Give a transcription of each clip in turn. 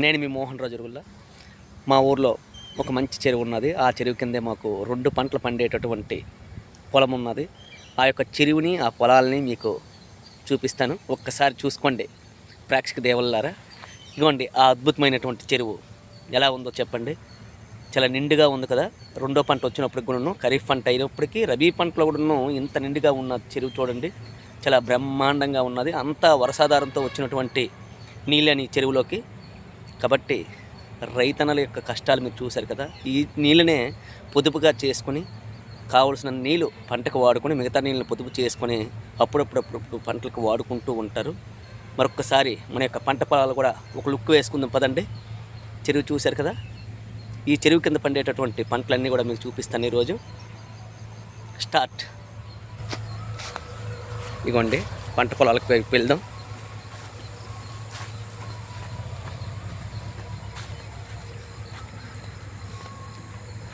నేను మీ మోహన్ రాజు గుల్లా మా ఊర్లో ఒక మంచి చెరువు ఉన్నది. ఆ చెరువు కిందే మాకు రెండు పంటలు పండేటటువంటి పొలం ఉన్నది. ఆ యొక్క చెరువుని ఆ పొలాలని మీకు చూపిస్తాను. ఒక్కసారి చూసుకోండి ప్రేక్షక దేవుళ్ళారా ఇదిగోండి ఆ అద్భుతమైనటువంటి చెరువు ఎలా ఉందో చెప్పండి. చాలా నిండుగా ఉంది కదా. రెండో పంట వచ్చినప్పటికి కూడాను ఖరీఫ్ పంట అయినప్పటికీ రబీ పంటలో కూడాను ఇంత నిండుగా ఉన్న చెరువు చూడండి. చాలా బ్రహ్మాండంగా ఉన్నది. అంతా వర్షాధారంతో వచ్చినటువంటి నీళ్ళని చెరువులోకి కాబట్టి రైతన్నల యొక్క కష్టాలు మీరు చూశారు కదా ఈ నీళ్ళనే పొదుపుగా చేసుకొని కావలసిన నీళ్ళు పంటకు వాడుకొని మిగతా నీళ్ళని పొదుపు చేసుకొని అప్పుడప్పుడప్పుడు పంటలకు వాడుకుంటూ ఉంటారు. మరొక్కసారి మన యొక్క పంట పొలాలు కూడా ఒక లుక్ వేసుకుందాం పదండి. చెరువు చూశారు కదా ఈ చెరువు కింద పండేటటువంటి పంటలన్నీ కూడా మీకు చూపిస్తాను ఈరోజు. స్టార్ట్. ఇగోండి పంట పొలాలకు వెళ్దాం.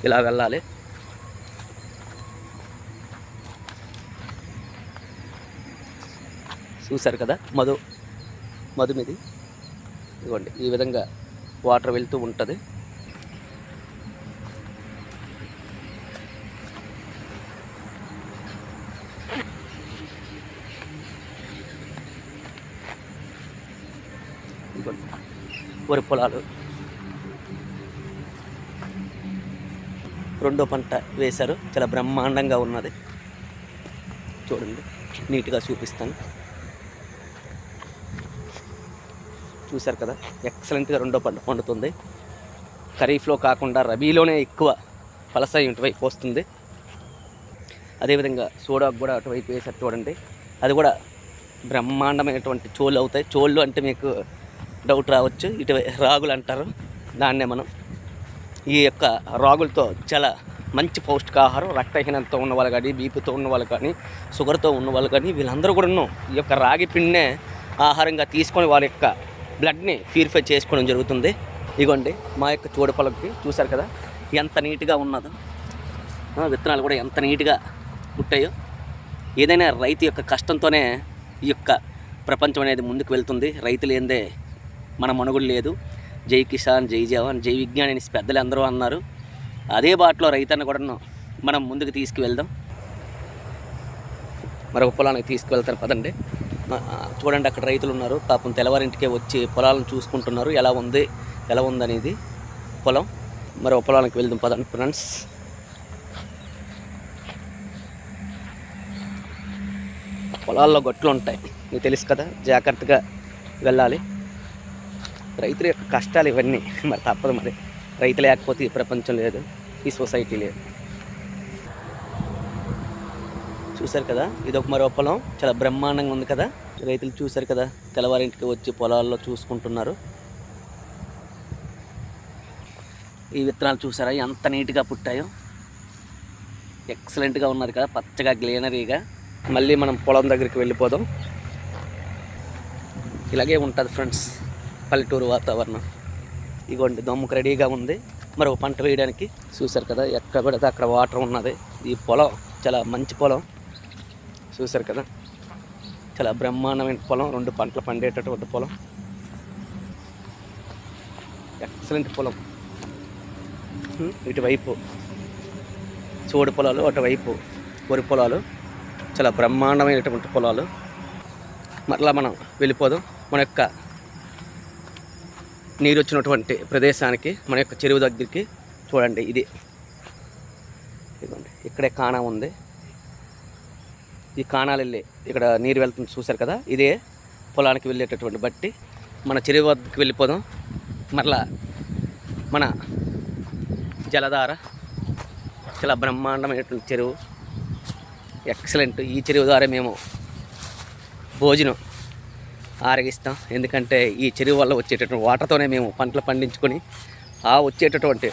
ఇలా వెళ్ళాలి. చూశారు కదా మధు మధుమిది. ఇదిగోండి ఈ విధంగా వాటర్ వెళ్తూ ఉంటుంది. వరి పొలాలు. రెండో పంట వేశారు. చాలా బ్రహ్మాండంగా ఉన్నది. చూడండి నీట్గా చూపిస్తాను. చూశారు కదా ఎక్సలెంట్గా రెండో పంట పండుతుంది. ఖరీఫ్లో కాకుండా రబీలోనే ఎక్కువ పలస ఇటువైపు వస్తుంది. అదేవిధంగా సోడాకు కూడా అటువైపు వేసారు చూడండి. అది కూడా బ్రహ్మాండమైనటువంటి చోళ్ళు అవుతాయి. చోళ్ళు అంటే మీకు డౌట్ రావచ్చు. ఇటు రాగులు అంటారు. దాన్నే మనం ఈ యొక్క రాగులతో చాలా మంచి పౌష్టికాహారం రక్తహీనతతో ఉన్న వాళ్ళు కానీ బీపీతో ఉన్న వాళ్ళు కానీ షుగర్తో ఉన్న వాళ్ళు కానీ వీళ్ళందరూ కూడాను ఈ యొక్క రాగి పిండినే ఆహారంగా తీసుకొని వాళ్ళ యొక్క బ్లడ్ని ప్యూరిఫై చేసుకోవడం జరుగుతుంది. ఇగోండి మా యొక్క చూడపలకి చూశారు కదా ఎంత నీట్గా ఉన్నదో. విత్తనాలు కూడా ఎంత నీట్గా పుట్టాయో ఏదైనా రైతు యొక్క కష్టంతోనే ఈ యొక్క ప్రపంచం అనేది ముందుకు వెళ్తుంది. రైతు లేదే మన మనుగుడు లేదు. జై కిసాన్ జై జవాన్ జై విజ్ఞాన్ అని పెద్దలు అందరూ అన్నారు. అదే బాటలో రైతన్న కూడా మనం ముందుకు తీసుకువెళ్దాం. మరొక పొలానికి తీసుకువెళ్తాను పదండి. చూడండి అక్కడ రైతులు ఉన్నారు. పాపం తెల్లవారింటికే వచ్చి పొలాలను చూసుకుంటున్నారు. ఎలా ఉంది ఎలా ఉందనేది పొలం. మరొక పొలానికి వెళ్దాం పదండి ఫ్రెండ్స్. పొలాల్లో గొట్లు ఉంటాయి. మీకు తెలుసు కదా జాగ్రత్తగా వెళ్ళాలి. రైతుల యొక్క కష్టాలు ఇవన్నీ. మరి తప్పదు మరి. రైతు లేకపోతే ఈ ప్రపంచం లేదు. ఈ సొసైటీ లేదు. చూశారు కదా? ఇది ఒక మరో పొలం. చాలా బ్రహ్మాండంగా ఉంది కదా? రైతులు చూశారు కదా? తెల్లవారింటికి వచ్చి పొలాల్లో చూసుకుంటున్నారు. ఈ విత్తనాలు చూసారా ఎంత నీట్గా పుట్టాయో. ఎక్సలెంట్గా ఉన్నారు కదా? పచ్చగా గ్లీనరీగా మళ్ళీ మనం పొలం దగ్గరికి వెళ్ళిపోదాం. ఇలాగే ఉంటుంది ఫ్రెండ్స్. పల్లెటూరు వాతావరణం. ఇగోండి దమ్ముకు రెడీగా ఉంది. మరొక పంట వేయడానికి చూశారు కదా ఎక్కడ పడితే అక్కడ వాటర్ ఉన్నది. ఈ పొలం చాలా మంచి పొలం. చూసారు కదా? చాలా బ్రహ్మాండమైన పొలం రెండు పంటలు పండేటటువంటి పొలం. ఎక్సలెంట్ పొలం. ఇటువైపు చూడు పొలాలు అటువైపు వరి పొలాలు చాలా బ్రహ్మాండమైనటువంటి పొలాలు. మరలా మనం వెళ్ళిపోదాం. మన యొక్క నీరు వచ్చినటువంటి ప్రదేశానికి మన యొక్క చెరువు దగ్గరికి చూడండి ఇది. ఇదిగోండి ఇక్కడే కానా ఉంది. ఈ కాణాలు వెళ్ళి ఇక్కడ నీరు వెళ్తుంది చూశారు కదా? ఇదే పొలానికి వెళ్ళేటటువంటి బట్టి మన చెరువు వద్దకు వెళ్ళిపోదాం. మరలా మన జలధార చాలా బ్రహ్మాండమైనటువంటి చెరువు. ఎక్సలెంట్ ఈ చెరువు ద్వారా మేము భోజనం ఆరగిస్తాం. ఎందుకంటే ఈ చెరువు వల్ల వచ్చేటటువంటి వాటర్తోనే మేము పంటలు పండించుకొని ఆ వచ్చేటటువంటి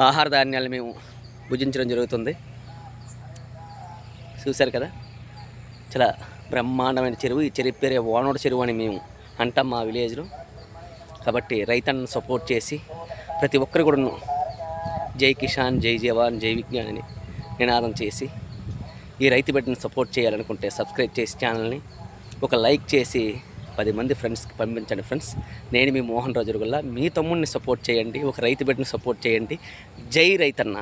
ఆహార ధాన్యాలు మేము భుజించడం జరుగుతుంది. చూశారు కదా? చాలా బ్రహ్మాండమైన చెరువు. ఈ చెరువు పేరే ఓనోడు చెరువు అని మేము అంటాం మా విలేజ్లో. కాబట్టి రైతన్నను సపోర్ట్ చేసి ప్రతి ఒక్కరు కూడా జై కిషాన్ జై జవాన్ జై విజ్ఞాన్ అని నినాదం చేసి ఈ రైతు బిడ్డను సపోర్ట్ చేయాలనుకుంటే సబ్స్క్రైబ్ చేసి ఛానల్ని ఒక లైక్ చేసి పది మంది ఫ్రెండ్స్కి పంపించండి ఫ్రెండ్స్ నేను మీ మోహన్ రాజు వల్ల మీ తమ్ముడిని సపోర్ట్ చేయండి. ఒక రైతు బిడ్డని సపోర్ట్ చేయండి. జై రైతన్న.